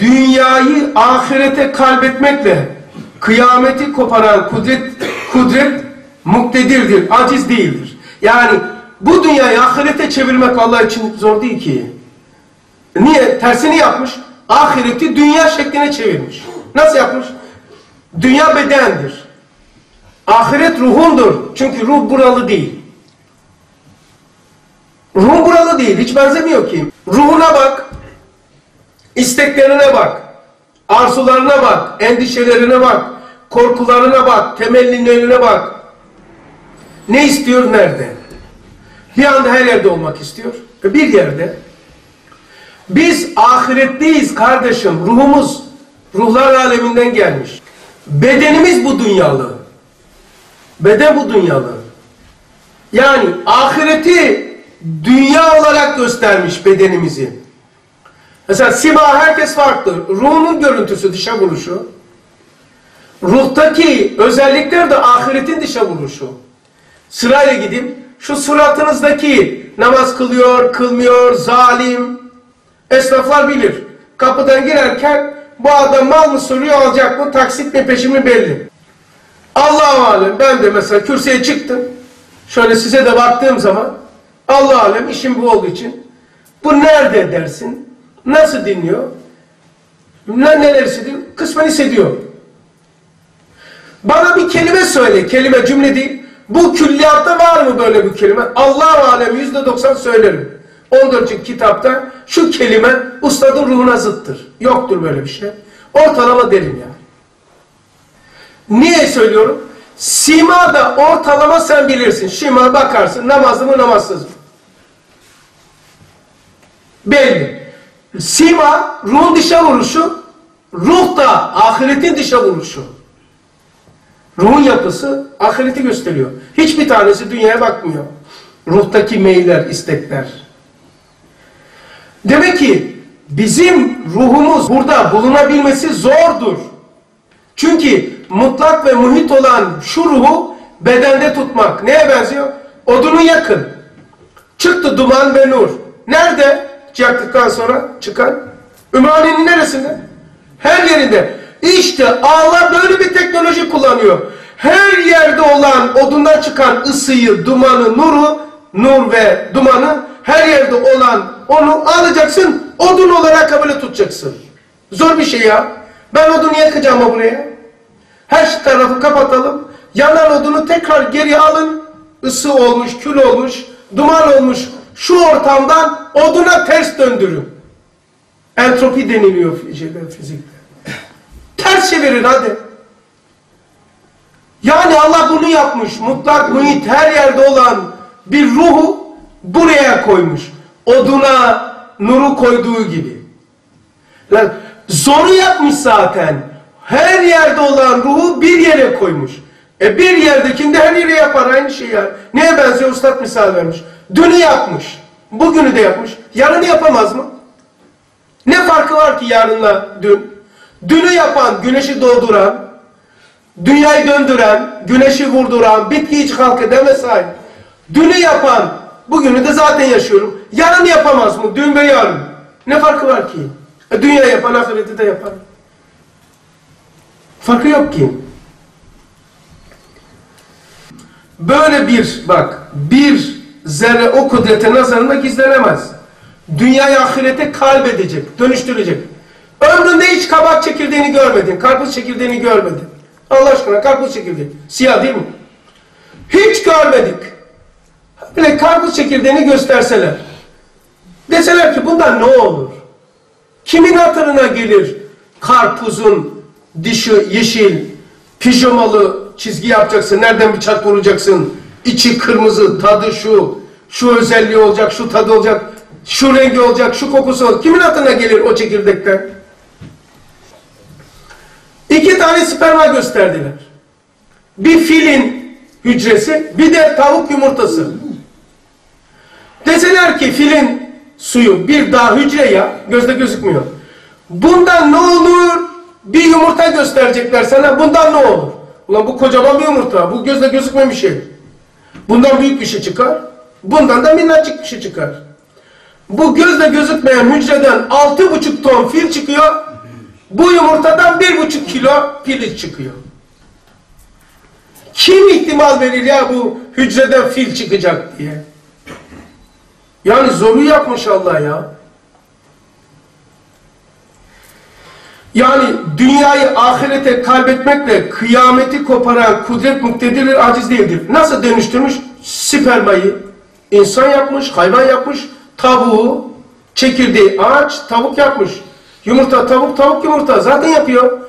Dünyayı ahirete kalbetmekle kıyameti koparan kudret, kudret muktedirdir, aciz değildir. Yani bu dünyayı ahirete çevirmek Allah için zor değil ki. Niye? Tersini yapmış. Ahireti dünya şekline çevirmiş. Nasıl yapmış? Dünya bedendir. Ahiret ruhundur. Çünkü ruh buralı değil. Ruhun buralı değil. Hiç benzemiyor ki. Ruhuna bak. İsteklerine bak. Arzularına bak. Endişelerine bak. Korkularına bak. Temellilerine bak. Ne istiyor? Nerede? Bir anda her yerde olmak istiyor. E, bir yerde. Biz ahiretteyiz kardeşim. Ruhumuz ruhlar aleminden gelmiş. Bedenimiz bu dünyalı. Beden bu dünyalı. Yani ahireti dünya olarak göstermiş bedenimizi. Mesela sima herkes farklı. Ruhunun görüntüsü, dışa vuruşu. Ruhtaki özellikler de ahiretin dışa vuruşu. Sırayla gideyim. Şu suratınızdaki namaz kılıyor, kılmıyor, zalim. Esnaflar bilir. Kapıdan girerken bu adam mal mı soruyor alacak mı taksit mi peşi mi belli. Allah alem ben de mesela kürsüye çıktım. Şöyle size de baktığım zaman Allah alem işim bu olduğu için bu nerede dersin? Nasıl dinliyor? Ne neler hissediyor? Kısmen hissediyor. Bana bir kelime söyle. Kelime cümle değil. Bu külliyatta var mı böyle bir kelime? Allah alem yüzde doksan söylerim. 14. kitapta şu kelime ustadın ruhuna zıttır. Yoktur böyle bir şey. Ortalama derim yani. Niye söylüyorum? Sima da ortalama sen bilirsin. Şima bakarsın namazlı mı namazsız mı? Belli. Sima ruhun dışa vuruşu, ruh da ahiretin dışa vuruşu. Ruhun yapısı ahireti gösteriyor. Hiçbir tanesi dünyaya bakmıyor. Ruhtaki meyiller, istekler. Demek ki bizim ruhumuz burada bulunabilmesi zordur. Çünkü mutlak ve muhit olan şu ruhu bedende tutmak neye benziyor? Odunu yakın. Çıktı duman ve nur. Nerede? Yaktıktan sonra çıkan? Ümraniye'nin neresinde? Her yerinde. İşte Allah böyle bir teknoloji kullanıyor. Her yerde olan odundan çıkan ısıyı, dumanı, nuru, nur ve dumanı her yerde olan onu alacaksın, odun olarak kabul tutacaksın. Zor bir şey ya. Ben odunu yakacağım buraya. Her tarafı kapatalım. Yanan odunu tekrar geri alın. Isı olmuş, kül olmuş, duman olmuş. Şu ortamdan oduna ters döndürün. Entropi deniliyor fizikte. Ters çevirin hadi. Yani Allah bunu yapmış. Mutlak muhit her yerde olan bir ruhu buraya koymuş. Oduna nuru koyduğu gibi. Zoru yapmış zaten. Her yerde olan ruhu bir yere koymuş. E bir yerdekinde her yere yapar aynı şey ya. Neye benziyor ustad misal vermiş. Dünü yapmış. Bugünü de yapmış. Yarını yapamaz mı? Ne farkı var ki yarınla dün? Dünü yapan, güneşi doğduran, dünyayı döndüren, güneşi vurduran, bitki hiç halk eden vesaire. Dünü yapan, bugünü de zaten yaşıyorum. Yarın yapamaz mı? Dün ve yarın. Ne farkı var ki? E, dünya yapan, ahireti de yapar. Farkı yok ki. Böyle bir, bak, bir zerre o kudrete nazarında gizlenemez. Dünyayı ahirete kalbedecek, dönüştürecek. Ömründe hiç kabak çekirdeğini görmedin, karpuz çekirdeğini görmedin. Allah aşkına karpuz çekirdeği. Siyah değil mi? Hiç görmedik. Böyle karpuz çekirdeğini gösterseler. Deseler ki bundan ne olur? Kimin hatırına gelir karpuzun dişi yeşil, pijamalı çizgi yapacaksın, nereden bıçak vuracaksın, içi kırmızı, tadı şu, şu özelliği olacak, şu tadı olacak, şu rengi olacak, şu kokusu olacak. Kimin hatırına gelir o çekirdekten? İki tane sperma gösterdiler. Bir filin hücresi, bir de tavuk yumurtası. Deseler ki filin suyu bir daha hücre ya, gözde gözükmüyor. Bundan ne olur? Bir yumurta gösterecekler sana, bundan ne olur? Ulan bu kocaman bir yumurta, bu gözle gözükmemiş şey. Bundan büyük bir şey çıkar, bundan da minnacık bir şey çıkar. Bu gözle gözükmeyen hücreden altı buçuk ton fil çıkıyor. Bu yumurtadan bir buçuk kilo filiz çıkıyor. Kim ihtimal verir ya bu hücreden fil çıkacak diye? Yani zoru yapmış Allah ya. Yani dünyayı ahirete kalbetmekle kıyameti koparan kudret muktedirler aciz değildir. Nasıl dönüştürmüş? Spermayı insan yapmış, hayvan yapmış, tavuğu, çekirdeği ağaç, tavuk yapmış. Yumurta tavuk, tavuk yumurta zaten yapıyor.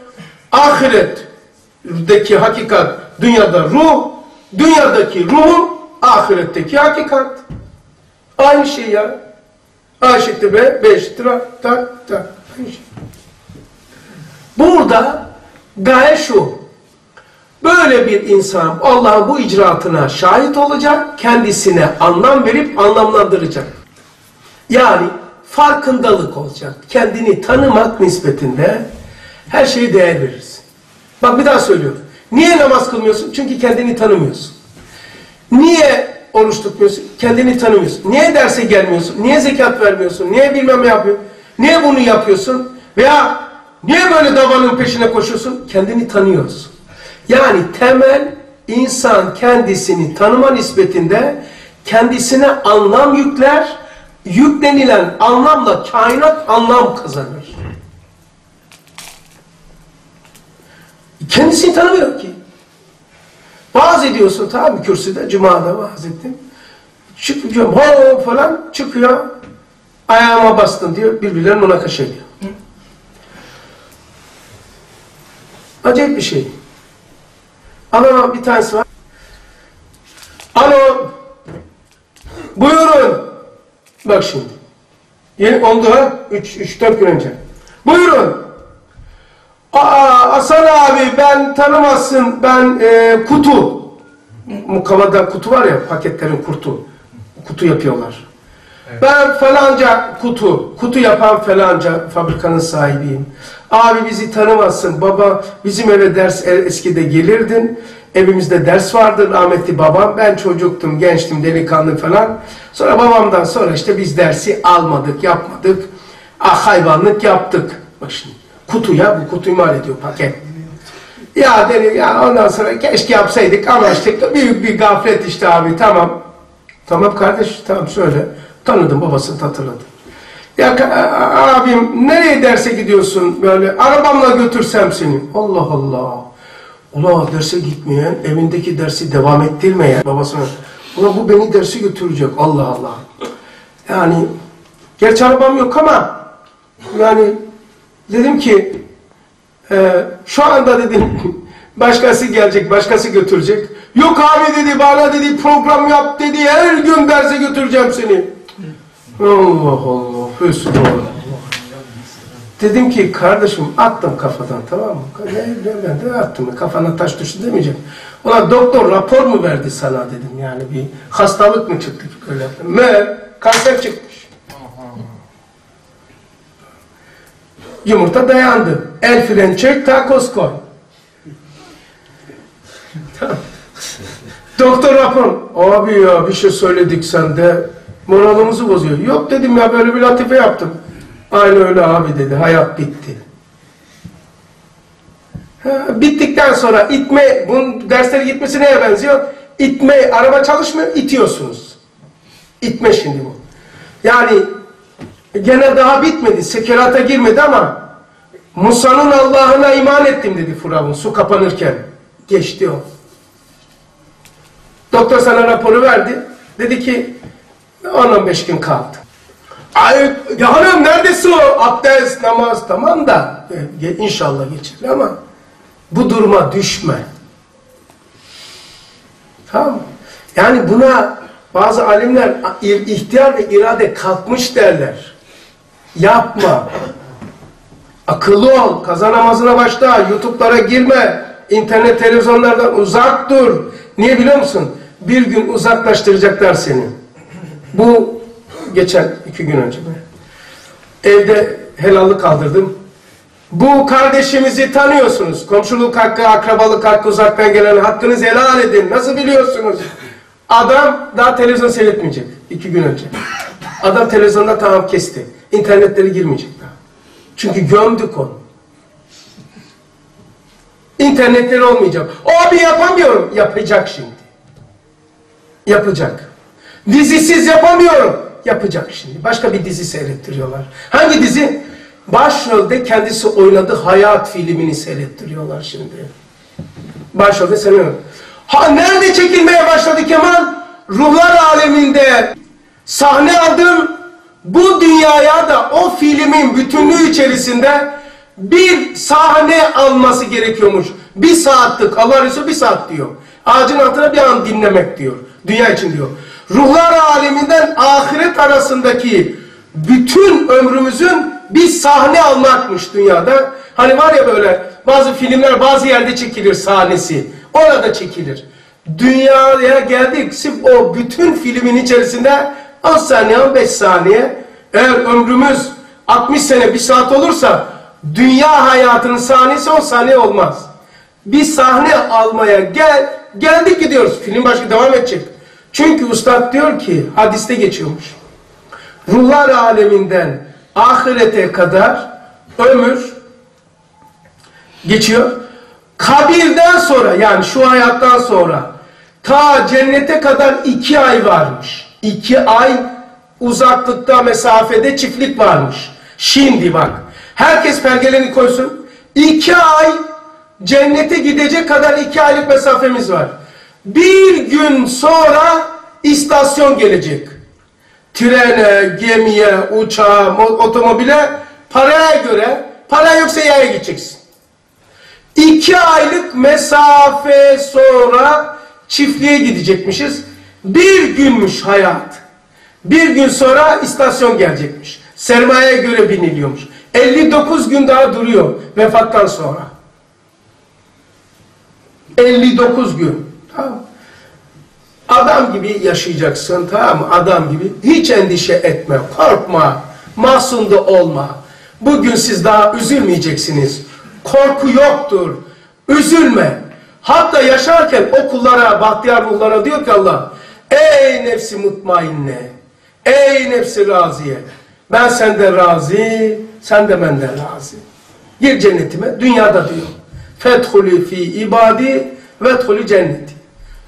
Ahiretteki hakikat dünyada ruh, dünyadaki ruhun ahiretteki hakikat. Aynı şey ya. A eşittir B, B eşittir A, tak tak. Aynı şey. Burada gaye şu. Böyle bir insan Allah'ın bu icraatına şahit olacak, kendisine anlam verip anlamlandıracak. Yani farkındalık olacak. Kendini tanımak nispetinde her şeye değer verirsin. Bak bir daha söylüyorum. Niye namaz kılmıyorsun? Çünkü kendini tanımıyorsun. Niye oruç tutmuyorsun? Kendini tanımıyorsun. Niye derse gelmiyorsun? Niye zekat vermiyorsun? Niye bilmem ne yapıyorsun? Niye bunu yapıyorsun? Veya niye böyle davanın peşine koşuyorsun? Kendini tanıyorsun. Yani temel insan kendisini tanıma nispetinde kendisine anlam yükler, yüklenilen anlamla kainat anlam kazanır. Kendisini tanımıyor ki. Vaaz ediyorsun tamam kürsüde, cumada vaaz ettim. Çıkıyor, ho falan çıkıyor. Ayağıma bastın diyor, birbirlerine münakaşa ediyor. Acayip bir şey. Ama bir tanesi var. Alo. Buyurun. Bak şimdi. Yeni oldu ha? 3-4 gün önce. Buyurun. Aa Hasan abi ben tanımazsın ben e, kutu. Mukavada kutu var ya paketlerin kurtu. Kutu yapıyorlar. Ben falanca kutu, kutu yapan falanca fabrikanın sahibiyim. Abi bizi tanımazsın. Baba bizim eve ders e, eskide gelirdin. Evimizde ders vardır rahmetli babam. Ben çocuktum, gençtim, delikanlı falan. Sonra babamdan sonra işte biz dersi almadık, yapmadık. Ah hayvanlık yaptık. Bak şimdi kutu ya bu kutu imal ediyor paket. Ya dedim ya ondan sonra keşke yapsaydık ama işte büyük bir gaflet işte abi tamam. Tamam kardeş tamam söyle. Tanıdım babasını hatırladım. Ya abim nereye derse gidiyorsun böyle arabamla götürsem seni. Allah Allah. Ula derse gitmeyen evindeki dersi devam ettirmeyen babasına. Ula bu beni dersi götürecek Allah Allah. Yani gerçi arabam yok ama yani dedim ki e, şu anda dedim başkası gelecek başkası götürecek. Yok abi dedi bana dedi program yap dedi her gün derse götüreceğim seni. Allah Allah. Hüsnü Dedim ki kardeşim attım kafadan tamam mı? Ben de attım. Kafana taş düştü demeyeceğim. Ona doktor rapor mu verdi sana dedim. Yani bir hastalık mı çıktı böyle yaptım. Me kanser çıkmış. Yumurta dayandı. El fren çek takoz koy. doktor rapor. Abi ya bir şey söyledik sende moralımızı bozuyor. Yok dedim ya böyle bir latife yaptım. Aynı öyle abi dedi. Hayat bitti. Ha, bittikten sonra itme, bunun dersleri gitmesi neye benziyor? İtme, araba çalışmıyor, itiyorsunuz. İtme şimdi bu. Yani gene daha bitmedi, sekerata girmedi ama Musa'nın Allah'ına iman ettim dedi Firavun su kapanırken. Geçti o. Doktor sana raporu verdi. Dedi ki 10-15 gün kaldı. Ay ya hanım neredesin o? Abdest, namaz tamam da e, inşallah geçer ama bu duruma düşme. Tamam Yani buna bazı alimler ihtiyar ve irade kalkmış derler. Yapma. Akıllı ol. Kaza namazına başla. Youtube'lara girme. internet televizyonlardan uzak dur. Niye biliyor musun? Bir gün uzaklaştıracaklar seni. Bu geçen iki gün önce mi? Evde helallik kaldırdım. Bu kardeşimizi tanıyorsunuz. Komşuluk hakkı, akrabalık hakkı, uzaktan gelen hakkınızı helal edin. Nasıl biliyorsunuz? Adam daha televizyon seyretmeyecek. iki gün önce. Adam televizyonda tamam kesti. İnternetlere girmeyecek daha. Çünkü gömdük onu. İnternetleri olmayacak. O abi yapamıyorum. Yapacak şimdi. Yapacak. Dizisiz yapamıyorum. Yapacak şimdi. Başka bir dizi seyrettiriyorlar. Hangi dizi? Başrolde kendisi oynadığı Hayat filmini seyrettiriyorlar şimdi. Başrolde seviyorum. Ha nerede çekilmeye başladı Kemal? Ruhlar aleminde sahne aldım. Bu dünyaya da o filmin bütünlüğü içerisinde bir sahne alması gerekiyormuş. Bir saatlik Allah Resulü bir saat diyor. Ağacın altına bir an dinlemek diyor. Dünya için diyor. Ruhlar aleminden ahiret arasındaki bütün ömrümüzün bir sahne almakmış dünyada. Hani var ya böyle bazı filmler bazı yerde çekilir sahnesi. Orada çekilir. Dünyaya geldik. O bütün filmin içerisinde 10 saniye 15 saniye eğer ömrümüz 60 sene bir saat olursa dünya hayatının sahnesi 10 saniye olmaz. Bir sahne almaya gel, geldik gidiyoruz. Film başka devam edecek. Çünkü ustad diyor ki hadiste geçiyormuş. Ruhlar aleminden ahirete kadar ömür geçiyor. Kabirden sonra yani şu hayattan sonra ta cennete kadar iki ay varmış. İki ay uzaklıkta mesafede çiftlik varmış. Şimdi bak herkes pergeleni koysun. İki ay cennete gidecek kadar iki aylık mesafemiz var. Bir gün sonra istasyon gelecek. Trene, gemiye, uçağa, otomobile paraya göre para yoksa yaya gideceksin. İki aylık mesafe sonra çiftliğe gidecekmişiz. Bir günmüş hayat. Bir gün sonra istasyon gelecekmiş. Sermayeye göre biniliyormuş. 59 gün daha duruyor vefattan sonra. 59 gün. Adam gibi yaşayacaksın tamam mı? Adam gibi. Hiç endişe etme, korkma, masum da olma. Bugün siz daha üzülmeyeceksiniz. Korku yoktur. Üzülme. Hatta yaşarken o kullara, bahtiyar ruhlara diyor ki Allah, ey nefsi mutmainne, ey nefsi raziye, ben senden razı, sen de benden razı. Gir cennetime, dünyada diyor. Fethulü fi ibadi ve cenneti.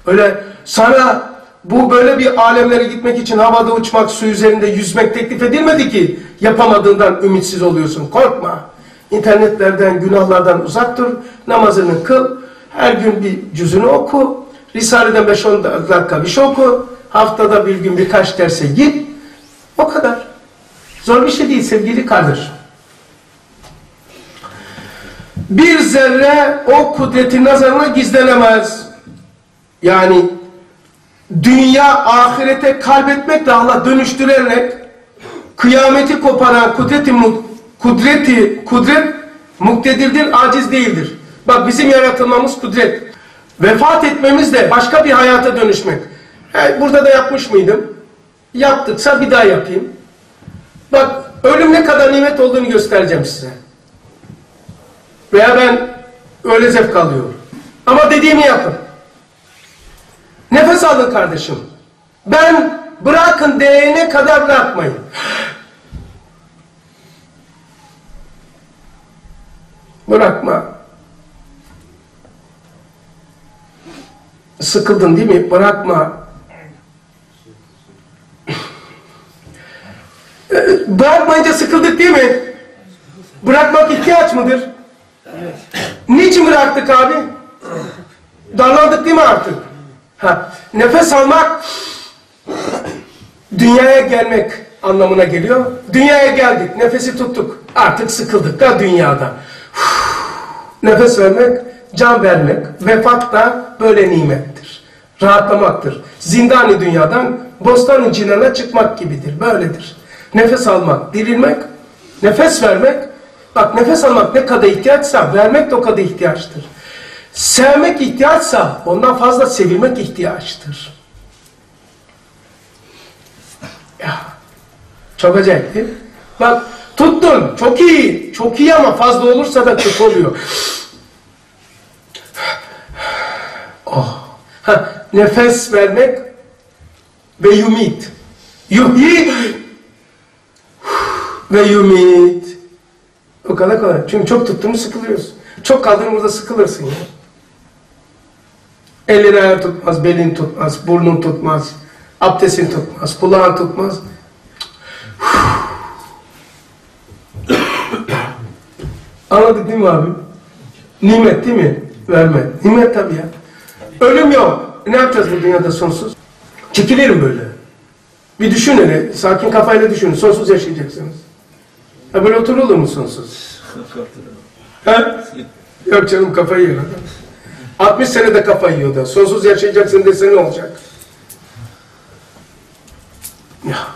Öyle sana bu böyle bir alemlere gitmek için havada uçmak, su üzerinde yüzmek teklif edilmedi ki yapamadığından ümitsiz oluyorsun. Korkma. İnternetlerden, günahlardan uzak dur. Namazını kıl. Her gün bir cüzünü oku. Risale'den 5-10 dakika bir şey oku. Haftada bir gün birkaç derse git. O kadar. Zor bir şey değil sevgili kardeş. Bir zerre o kudretin nazarına gizlenemez. Yani dünya ahirete kalbetmek de Allah dönüştürerek kıyameti koparan kudreti kudreti kudret muktedirdir, aciz değildir. Bak bizim yaratılmamız kudret. Vefat etmemiz de başka bir hayata dönüşmek. He, burada da yapmış mıydım? Yaptıksa bir daha yapayım. Bak ölüm ne kadar nimet olduğunu göstereceğim size. Veya ben öyle zevk alıyorum. Ama dediğimi yapın. Nefes alın kardeşim. Ben bırakın değene kadar bırakmayın. Bırakma. Sıkıldın değil mi? Bırakma. Bırakmayınca sıkıldık değil mi? Bırakmak ihtiyaç mıdır? Evet. Niçin bıraktık abi? Darlandık değil mi artık? Ha, nefes almak dünyaya gelmek anlamına geliyor. Dünyaya geldik, nefesi tuttuk. Artık sıkıldık da dünyada. Nefes vermek, can vermek, vefat da böyle nimettir. Rahatlamaktır. Zindani dünyadan bostan cinana çıkmak gibidir. Böyledir. Nefes almak, dirilmek, nefes vermek, bak nefes almak ne kadar ihtiyaçsa vermek de o kadar ihtiyaçtır. Sevmek ihtiyaçsa ondan fazla sevilmek ihtiyaçtır. Ya, çok acayip değil mi? Bak tuttun çok iyi, çok iyi ama fazla olursa da kötü oluyor. Oh. Ha, nefes vermek ve yumit. Yuhyi ve yumit. O kadar kolay. Çünkü çok tuttun mu sıkılıyorsun. Çok kaldın burada sıkılırsın ya. Elin ayağın tutmaz, belin tutmaz, burnun tutmaz, abdestin tutmaz, kulağın tutmaz. Anladık değil mi abi? Nimet değil mi? Verme. Nimet tabii ya. Ölüm yok. Ne yapacağız bu dünyada sonsuz? Çekilirim böyle. Bir düşün hele. Sakin kafayla düşünün. Sonsuz yaşayacaksınız. Ha böyle oturulur mu sonsuz? Ha? Yok canım kafayı yiyor. 60 senede kafayı yiyor da. Sonsuz yaşayacaksın dese ne olacak? Ya.